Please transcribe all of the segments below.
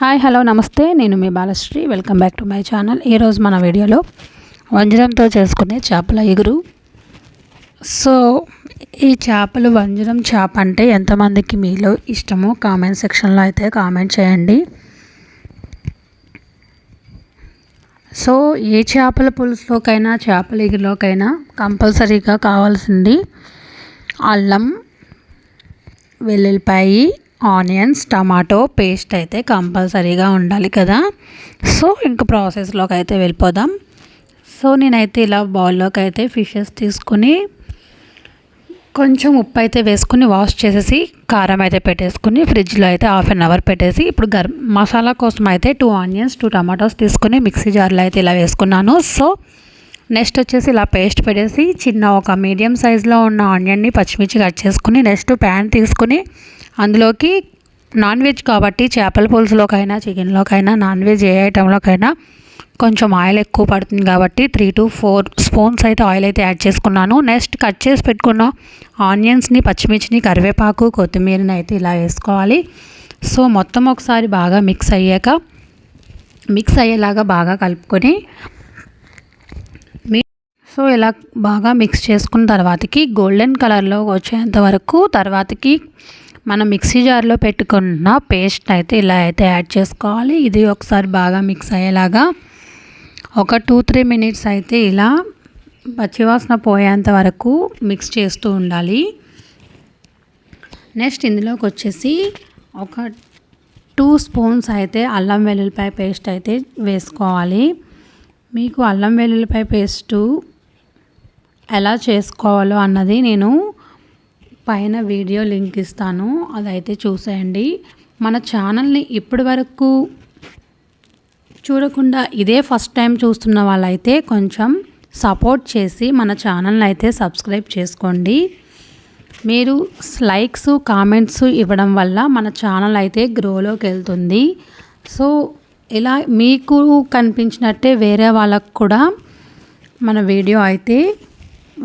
Hi hello namaste. నేను మీ Balasri. Welcome back to my channel ఈరోజు మన వీడియోలో వంజరంతో చేసుకునే చేపల ఎగురు. సో ఈ చేపలు వంజరం చేప అంటే ఎంతమందికి మీలో ఇష్టమో కామెంట్ సెక్షన్లో అయితే కామెంట్ చేయండి. సో ఏ చేపల పులుసులోకైనా చేపల ఎగురులోకైనా కంపల్సరీగా కావాల్సింది అల్లం వెల్లుల్లిపాయి ఆనియన్స్ టమాటో పేస్ట్ అయితే కంపల్సరీగా ఉండాలి కదా. సో ఇంక ప్రాసెస్లోకి అయితే వెళ్ళిపోదాం. సో నేనైతే ఇలా బౌల్లోకి అయితే ఫిషెస్ తీసుకుని కొంచెం ఉప్పు అయితే వేసుకుని వాష్ చేసేసి కారం అయితే పెట్టేసుకుని ఫ్రిడ్జ్లో అయితే హాఫ్ అన్ అవర్ పెట్టేసి ఇప్పుడు గర్ మసాలా కోసం అయితే టూ ఆనియన్స్ టూ టమాటోస్ తీసుకుని మిక్సీ జార్లో అయితే ఇలా వేసుకున్నాను. సో నెక్స్ట్ వచ్చేసి ఇలా పేస్ట్ పెట్టేసి చిన్న ఒక మీడియం సైజులో ఉన్న ఆనియన్ని పచ్చిమిర్చి కట్ చేసుకుని నెక్స్ట్ ప్యాన్ తీసుకుని అందులోకి నాన్ వెజ్ కాబట్టి చేపల పులుసులోకైనా చికెన్లోకైనా నాన్ వెజ్ ఏ ఐటెంలోకైనా కొంచెం ఆయిల్ ఎక్కువ పడుతుంది కాబట్టి త్రీ టు ఫోర్ స్పూన్స్ అయితే ఆయిల్ అయితే యాడ్ చేసుకున్నాను. నెక్స్ట్ కట్ చేసి పెట్టుకున్న ఆనియన్స్ని పచ్చిమిర్చిని కరివేపాకు కొత్తిమీరని అయితే ఇలా వేసుకోవాలి. సో మొత్తం ఒకసారి బాగా మిక్స్ అయ్యాక మిక్స్ అయ్యేలాగా బాగా కలుపుకొని సో ఇలా బాగా మిక్స్ చేసుకున్న తర్వాతకి గోల్డెన్ కలర్లో వచ్చేంత వరకు తర్వాతకి మనం మిక్సీ జార్లో పెట్టుకున్న పేస్ట్ అయితే ఇలా అయితే యాడ్ చేసుకోవాలి. ఇది ఒకసారి బాగా మిక్స్ అయ్యేలాగా ఒక టూ త్రీ మినిట్స్ అయితే ఇలా పచ్చివాసన పోయేంత వరకు మిక్స్ చేస్తూ ఉండాలి. నెక్స్ట్ ఇందులోకి వచ్చేసి ఒక టూ స్పూన్స్ అయితే అల్లం వెల్లుల్లిపాయ పేస్ట్ అయితే వేసుకోవాలి. మీకు అల్లం వెల్లుల్లిపాయ పేస్టు ఎలా చేసుకోవాలో అన్నది నేను పైన వీడియో లింక్ ఇస్తాను అదైతే చూసేయండి. మన ఛానల్ని ఇప్పటి వరకు చూడకుండా ఇదే ఫస్ట్ టైం చూస్తున్న వాళ్ళైతే కొంచెం సపోర్ట్ చేసి మన ఛానల్ని అయితే సబ్స్క్రైబ్ చేసుకోండి. మీరు లైక్స్ కామెంట్స్ ఇవ్వడం వల్ల మన ఛానల్ అయితే గ్రోలోకి వెళ్తుంది. సో ఇలా మీకు కనిపించినట్టే వేరే వాళ్ళకు కూడా మన వీడియో అయితే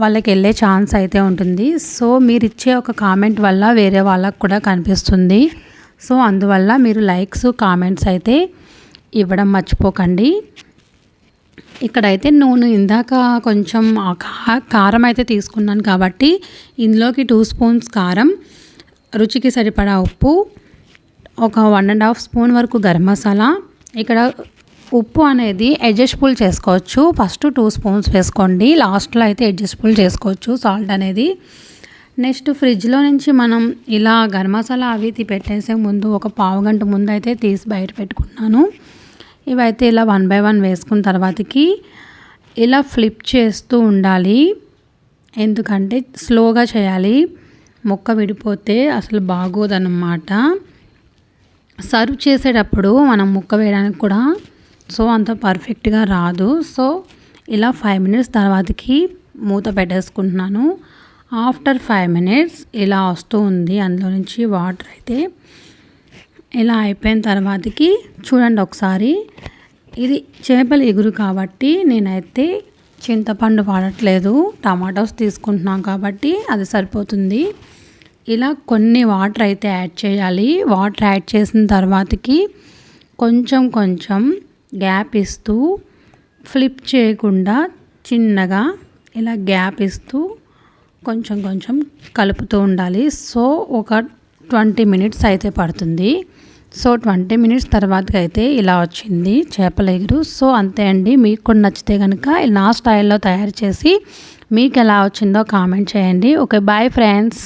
వాళ్ళకి వెళ్ళే ఛాన్స్ అయితే ఉంటుంది. సో మీరు ఇచ్చే ఒక కామెంట్ వల్ల వేరే వాళ్ళకు కూడా కనిపిస్తుంది. సో అందువల్ల మీరు లైక్స్ కామెంట్స్ అయితే ఇవ్వడం మర్చిపోకండి. ఇక్కడైతే నూనె ఇందాక కొంచెం కారం అయితే తీసుకున్నాను కాబట్టి ఇందులోకి టూ స్పూన్స్ కారం రుచికి సరిపడా ఉప్పు ఒక వన్ అండ్ హాఫ్ స్పూన్ వరకు గరం మసాలా ఇక్కడ ఉప్పు అనేది అడ్జస్ట్ఫుల్ చేసుకోవచ్చు. ఫస్ట్ టూ స్పూన్స్ వేసుకోండి. లాస్ట్లో అయితే అడ్జస్ట్ఫుల్ చేసుకోవచ్చు సాల్ట్ అనేది. నెక్స్ట్ ఫ్రిడ్జ్లో నుంచి మనం ఇలా గరం మసాలా అవి పెట్టేసే ముందు ఒక పావు గంట ముందు అయితే తీసి బయట పెట్టుకున్నాను. ఇవైతే ఇలా వన్ బై వన్ వేసుకున్న తర్వాతకి ఇలా ఫ్లిప్ చేస్తూ ఉండాలి. ఎందుకంటే స్లోగా చేయాలి. మొక్క విడిపోతే అసలు బాగోదన్నమాట. సర్వ్ చేసేటప్పుడు మనం ముక్క వేయడానికి కూడా సో అంత పర్ఫెక్ట్గా రాదు. సో ఇలా ఫైవ్ మినిట్స్ తర్వాతకి మూత పెట్టేసుకుంటున్నాను. ఆఫ్టర్ ఫైవ్ మినిట్స్ ఇలా వస్తూ ఉంది. అందులో నుంచి వాటర్ అయితే ఇలా అయిపోయిన తర్వాతకి చూడండి ఒకసారి. ఇది చేపల ఎగురు కాబట్టి నేనైతే చింతపండు వాడట్లేదు. టమాటోస్ తీసుకుంటున్నాం కాబట్టి అది సరిపోతుంది. ఇలా కొన్ని వాటర్ అయితే యాడ్ చేయాలి. వాటర్ యాడ్ చేసిన తర్వాతకి కొంచెం కొంచెం గ్యాప్ ఇస్తూ ఫ్లిప్ చేయకుండా చిన్నగా ఇలా గ్యాప్ ఇస్తూ కొంచెం కొంచెం కలుపుతూ ఉండాలి. సో ఒక ట్వంటీ మినిట్స్ అయితే పడుతుంది. సో ట్వంటీ మినిట్స్ తర్వాత అయితే ఇలా వచ్చింది చేపల ఎగురు. సో అంతే అండి. మీకు కూడా నచ్చితే కనుక నా స్టైల్లో తయారు చేసి మీకు ఎలా వచ్చిందో కామెంట్ చేయండి. Okay bye friends.